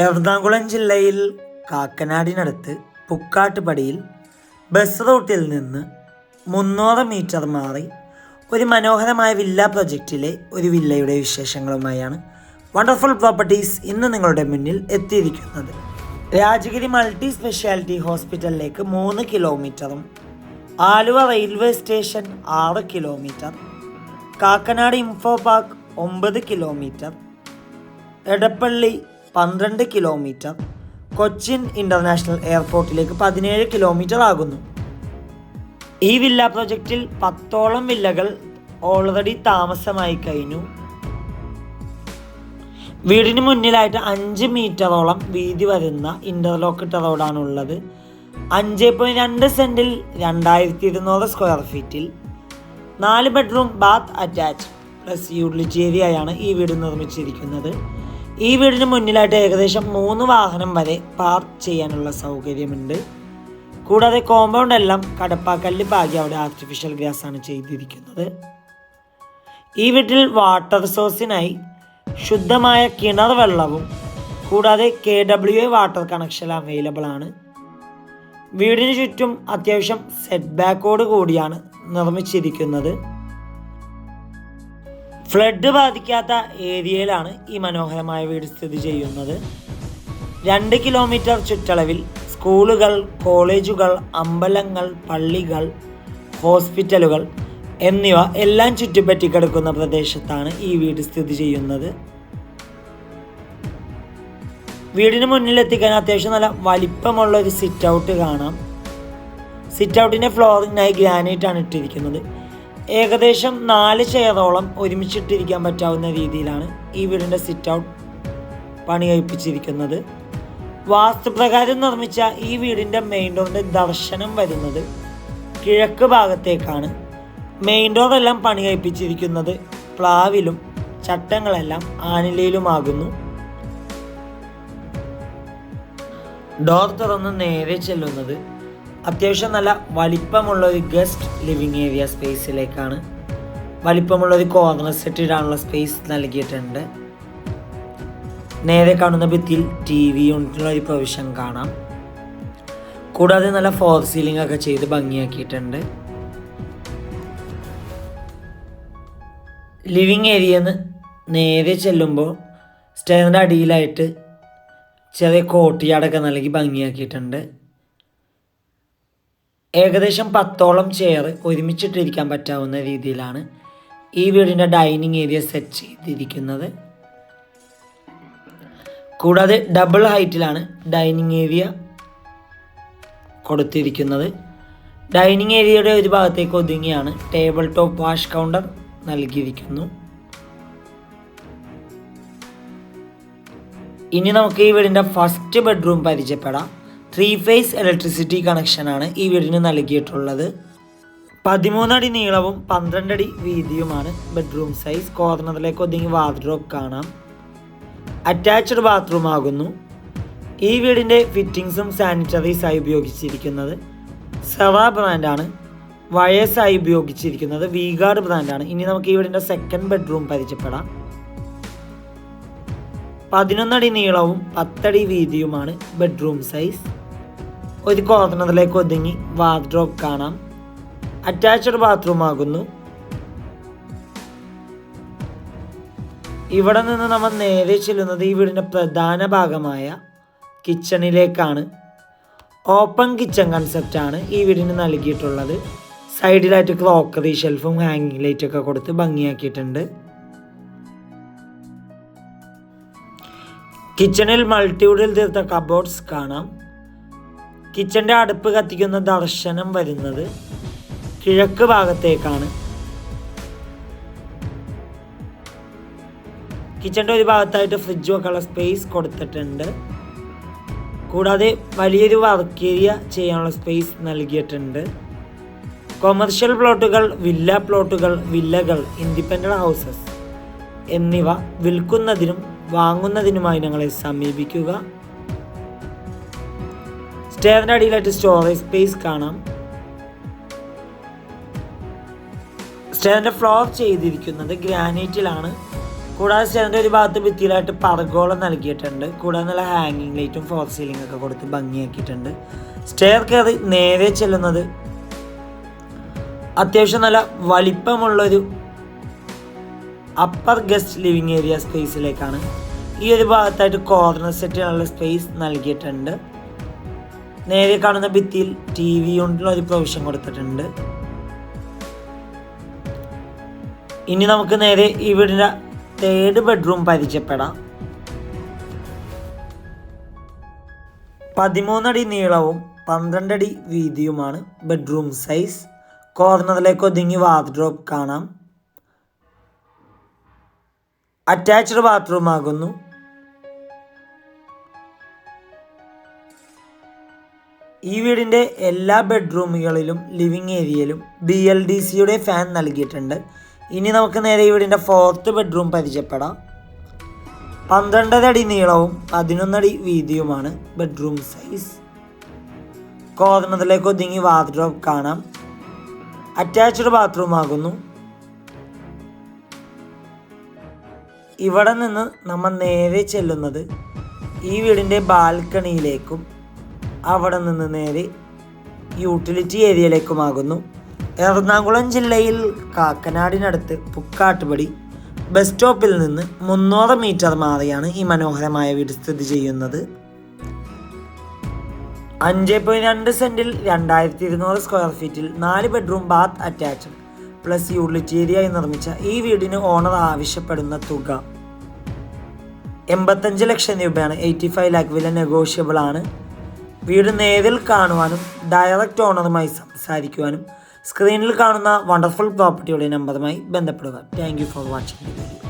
എറണാകുളം ജില്ലയിൽ കാക്കനാടിനടുത്ത് പുക്കാട്ടുപടിയിൽ ബസ് റൂട്ടിൽ നിന്ന് മുന്നൂറ് മീറ്റർ മാറി ഒരു മനോഹരമായ വില്ല പ്രൊജക്റ്റിലെ ഒരു വില്ലയുടെ വിശേഷങ്ങളുമായാണ് വണ്ടർഫുൾ പ്രോപ്പർട്ടീസ് ഇന്ന് നിങ്ങളുടെ മുന്നിൽ എത്തിയിരിക്കുന്നത്. രാജഗിരി മൾട്ടി സ്പെഷ്യാലിറ്റി ഹോസ്പിറ്റലിലേക്ക് മൂന്ന് കിലോമീറ്ററും ആലുവ റെയിൽവേ സ്റ്റേഷൻ ആറ് കിലോമീറ്റർ കാക്കനാട് ഇൻഫോ പാർക്ക് ഒമ്പത് കിലോമീറ്റർ എടപ്പള്ളി പന്ത്രണ്ട് കിലോമീറ്റർ കൊച്ചിൻ ഇന്റർനാഷണൽ എയർപോർട്ടിലേക്ക് പതിനേഴ് കിലോമീറ്റർ ആകുന്നു. ഈ വില്ല പ്രൊജക്റ്റിൽ പത്തോളം വില്ലകൾ ഓൾറെഡി താമസമായി കഴിഞ്ഞു. വീടിന് മുന്നിലായിട്ട് അഞ്ച് മീറ്ററോളം വീതി വരുന്ന ഇന്റർലോക്കിട്ട റോഡാണുള്ളത്. അഞ്ച് പോയിന്റ് രണ്ട് സെന്റിൽ രണ്ടായിരത്തി ഇരുന്നൂറ് സ്ക്വയർ ഫീറ്റിൽ നാല് bedroom bath attach plus utility ഏരിയയാണ് ഈ വീട് നിർമ്മിച്ചിരിക്കുന്നത്. ഈ വീടിന് മുന്നിലായിട്ട് ഏകദേശം മൂന്ന് വാഹനം വരെ പാർക്ക് ചെയ്യാനുള്ള സൗകര്യമുണ്ട്. കൂടാതെ കോമ്പൗണ്ട് എല്ലാം കടപ്പാക്കല്ല് ഭാഗ്യം അവിടെ ആർട്ടിഫിഷ്യൽ ഗ്രാസ് ആണ് ചെയ്തിരിക്കുന്നത്. ഈ വീട്ടിൽ വാട്ടർ സോഴ്സിനായി ശുദ്ധമായ കിണർ വെള്ളവും കൂടാതെ K W A water connection available ആണ്. വീടിന് ചുറ്റും അത്യാവശ്യം സെറ്റ് ബാക്കോട് കൂടിയാണ് നിർമ്മിച്ചിരിക്കുന്നത്. ഫ്ലഡ് ബാധിക്കാത്ത ഏരിയയിലാണ് ഈ മനോഹരമായ വീട് സ്ഥിതി ചെയ്യുന്നത്. രണ്ട് കിലോമീറ്റർ ചുറ്റളവിൽ സ്കൂളുകൾ കോളേജുകൾ അമ്പലങ്ങൾ പള്ളികൾ ഹോസ്പിറ്റലുകൾ എന്നിവ എല്ലാം ചുറ്റിപ്പറ്റി കിടക്കുന്ന പ്രദേശത്താണ് ഈ വീട് സ്ഥിതി ചെയ്യുന്നത്. വീടിന് മുന്നിലെത്തിക്കാൻ അത്യാവശ്യം നല്ല വലിപ്പമുള്ള ഒരു സിറ്റ് ഔട്ട് കാണാം. സിറ്റ് ഔട്ടിന്റെ ഫ്ലോറിനായി ഗ്രാനൈറ്റ് ആണ് ഇട്ടിരിക്കുന്നത്. ഏകദേശം നാല് ചെയറോളം ഒരുമിച്ചിട്ടിരിക്കാൻ പറ്റാവുന്ന രീതിയിലാണ് ഈ വീടിന്റെ സിറ്റ് ഔട്ട് പണി കഴിപ്പിച്ചിരിക്കുന്നത്. വാസ്തുപ്രകാരം നിർമ്മിച്ച ഈ വീടിന്റെ മെയിൻ ഡോറിന്റെ ദർശനം വരുന്നത് കിഴക്ക് ഭാഗത്തേക്കാണ്. മെയിൻ ഡോറെല്ലാം പണി കഴിപ്പിച്ചിരിക്കുന്നത് പ്ലാവിലും ചട്ടങ്ങളെല്ലാം ആനിലയിലുമാകുന്നു. ഡോർ തുറന്ന് നേരെ ചെല്ലുന്നത് അത്യാവശ്യം നല്ല വലിപ്പമുള്ള ഒരു ഗസ്റ്റ് ലിവിങ് ഏരിയ സ്പേസിലേക്കാണ്. വലിപ്പമുള്ള ഒരു കോർണർ സെറ്റ് ഇടാനുള്ള സ്പേസ് നൽകിയിട്ടുണ്ട്. നേരെ കാണുന്ന ഭിത്തിയിൽ ടി വി യൂണിറ്റിനുള്ള ഒരു പ്രൊവിഷൻ കാണാം. കൂടാതെ നല്ല ഫോർ സീലിംഗ് ഒക്കെ ചെയ്ത് ഭംഗിയാക്കിയിട്ടുണ്ട്. ലിവിങ് ഏരിയന്ന് നേരെ ചെല്ലുമ്പോൾ സ്റ്റേറിന്റെ അടിയിലായിട്ട് ചെറിയ കോട്ടിയാടൊക്കെ നൽകി ഭംഗിയാക്കിയിട്ടുണ്ട്. ഏകദേശം പത്തോളം ചെയർ ഒരുമിച്ചിട്ടിരിക്കാൻ പറ്റാവുന്ന രീതിയിലാണ് ഈ വീടിന്റെ ഡൈനിങ് ഏരിയ സെറ്റ് ചെയ്തിരിക്കുന്നത്. കൂടാതെ ഡബിൾ ഹൈറ്റിലാണ് ഡൈനിങ് ഏരിയ കൊടുത്തിരിക്കുന്നത്. ഡൈനിങ് ഏരിയയുടെ ഒരു ഭാഗത്തേക്ക് ഒതുങ്ങിയാണ് ടേബിൾ ടോപ്പ് വാഷ് കൗണ്ടർ നൽകിയിരിക്കുന്നു. ഇനി നമുക്ക് ഈ വീടിന്റെ ഫസ്റ്റ് ബെഡ്റൂം പരിചയപ്പെടാം. ത്രീ ഫേസ് ഇലക്ട്രിസിറ്റി കണക്ഷനാണ് ഈ വീടിന് നൽകിയിട്ടുള്ളത്. പതിമൂന്നടി നീളവും പന്ത്രണ്ടടി വീതിയുമാണ് ബെഡ്റൂം സൈസ് കോർണറിലേക്ക് ഒതുങ്ങി വാർഡ്രോബ് കാണാം. അറ്റാച്ച്ഡ് ബാത്റൂം ആകുന്നു. ഈ വീടിന്റെ ഫിറ്റിങ്സും സാനിറ്ററീസായി ഉപയോഗിച്ചിരിക്കുന്നത്. സെവ ബ്രാൻഡാണ് വയസ്സായി ഉപയോഗിച്ചിരിക്കുന്നത്. വീഗാർഡ് ബ്രാൻഡാണ് ഇനി നമുക്ക് ഈ വീടിന്റെ സെക്കൻഡ് ബെഡ്റൂം പരിചയപ്പെടാം. പതിനൊന്നടി നീളവും പത്തടി വീതിയുമാണ് ബെഡ്റൂം സൈസ് ഒരു കോർണറിലേക്ക് ഒതുങ്ങി വാർഡ്രോബ് കാണാം. അറ്റാച്ച്ഡ് ബാത്റൂം ആകുന്നു. ഇവിടെ നിന്ന് നമ്മൾ നേരെ ചെല്ലുന്നത് ഈ വീടിന്റെ പ്രധാന ഭാഗമായ കിച്ചണിലേക്കാണ്. ഓപ്പൺ കിച്ചൺ കൺസെപ്റ്റാണ് ഈ വീടിന് നൽകിയിട്ടുള്ളത്. സൈഡിലായിട്ട് ക്രോക്കറി ഷെൽഫും ഹാങ്ങിങ് ലൈറ്റൊക്കെ കൊടുത്ത് ഭംഗിയാക്കിയിട്ടുണ്ട്. കിച്ചണിൽ മൾട്ടിവുഡിൽ തീർത്ത കബോർഡ്സ് കാണാം. കിച്ചന്റെ അടുപ്പ് കത്തിക്കുന്ന ദർശനം വരുന്നത് കിഴക്ക് ഭാഗത്തേക്കാണ്. കിച്ചന്റെ ഒരു ഭാഗത്തായിട്ട് ഫ്രിഡ്ജ് വെക്കാനുള്ള സ്പേസ് കൊടുത്തിട്ടുണ്ട്. കൂടാതെ വലിയൊരു വർക്ക് ഏരിയ ചെയ്യാനുള്ള സ്പേസ് നൽകിയിട്ടുണ്ട്. കൊമേർഷ്യൽ പ്ലോട്ടുകൾ വില്ല പ്ലോട്ടുകൾ വില്ലകൾ ഇൻഡിപെൻഡന്റ് ഹൗസസ് എന്നിവ വിൽക്കുന്നതിനും വാങ്ങുന്നതിനുമായി ഞങ്ങളെ സമീപിക്കുക. സ്റ്റേറിന്റെ അടിയിലായിട്ട് സ്റ്റോറേജ് സ്പേസ് കാണാം. സ്റ്റേറിന്റെ ഫ്ലോർ ചെയ്തിരിക്കുന്നത് ഗ്രാനൈറ്റിലാണ്. കൂടാതെ സ്റ്റെയറിന്റെ ഒരു ഭാഗത്ത് ഭിത്തിയിലായിട്ട് പർഗോളം നൽകിയിട്ടുണ്ട്. കൂടാതെ നല്ല ഹാങ്ങിങ് ലൈറ്റും ഫോർ സീലിംഗ് ഒക്കെ കൊടുത്ത് ഭംഗിയാക്കിയിട്ടുണ്ട്. സ്റ്റെയർ കയറി നേരെ ചെല്ലുന്നത് അത്യാവശ്യം നല്ല വലിപ്പമുള്ളൊരു അപ്പർ ഗസ്റ്റ് ലിവിങ് ഏരിയ സ്പേസിലേക്കാണ് ഈ ഒരു ഭാഗത്തായിട്ട് കോർണർ സെറ്റിനുള്ള സ്പേസ് നൽകിയിട്ടുണ്ട്. നേരെ കാണുന്ന ഭിത്തിയിൽ ടി വി കൊണ്ടുള്ള ഒരു പ്രൊവിഷൻ കൊടുത്തിട്ടുണ്ട്. ഇനി നമുക്ക് നേരെ ഈ വീടിന്റെ തേർഡ് ബെഡ്റൂം പരിചയപ്പെടാം. പതിമൂന്നടി നീളവും പന്ത്രണ്ടടി വീതിയുമാണ് ബെഡ്റൂം സൈസ് കോർണറിലേക്ക് ഒതുങ്ങി വാർഡ്രോബ് കാണാം. അറ്റാച്ച്ഡ് ബാത്റൂം ആകുന്നു. ഈ വീടിന്റെ എല്ലാ ബെഡ്റൂമുകളിലും ലിവിങ് ഏരിയയിലും ബി എൽ ഡി സിയുടെ ഫാൻ നൽകിയിട്ടുണ്ട്. ഇനി നമുക്ക് നേരെ ഈ വീടിന്റെ ഫോർത്ത് ബെഡ്റൂം പരിചയപ്പെടാം. പന്ത്രണ്ടര അടി നീളവും പതിനൊന്നടി വീതിയുമാണ് ബെഡ്റൂം സൈസ്. കോർണറിലേക്ക് ഒതുങ്ങി വാർഡ്രോബ് കാണാം. അറ്റാച്ച്ഡ് ബാത്റൂം ആകുന്നു. ഇവിടെ നിന്ന് നമ്മൾ നേരെ ചെല്ലുന്നത് ഈ വീടിന്റെ ബാൽക്കണിയിലേക്കും അവിടെ നിന്ന് നേരെ യൂട്ടിലിറ്റി ഏരിയയിലേക്കുമാകുന്നു എറണാകുളം ജില്ലയിൽ കാക്കനാടിനടുത്ത് പുക്കാട്ടുപടി ബസ് സ്റ്റോപ്പിൽ നിന്ന് മുന്നൂറ് മീറ്റർ മാറിയാണ് ഈ മനോഹരമായ വീട് സ്ഥിതി ചെയ്യുന്നത്. അഞ്ച് പോയിന്റ് രണ്ട് സെന്റിൽ രണ്ടായിരത്തി ഇരുന്നൂറ് സ്ക്വയർ ഫീറ്റിൽ നാല് bedroom bath attached plus utility ഏരിയയായി നിർമ്മിച്ച ഈ വീടിന് ഓണർ ആവശ്യപ്പെടുന്ന തുക. എൺപത്തഞ്ച് ലക്ഷം രൂപയാണ്. എയ്റ്റി ഫൈവ് ലാക്ക് വില നെഗോഷ്യബിൾ ആണ്. വീട് നേരിൽ കാണുവാനും ഡയറക്റ്റ് ഓണറുമായി സംസാരിക്കുവാനും സ്ക്രീനിൽ കാണുന്ന വണ്ടർഫുൾ പ്രോപ്പർട്ടിയുടെ നമ്പറുമായി ബന്ധപ്പെടുക. Thank for watching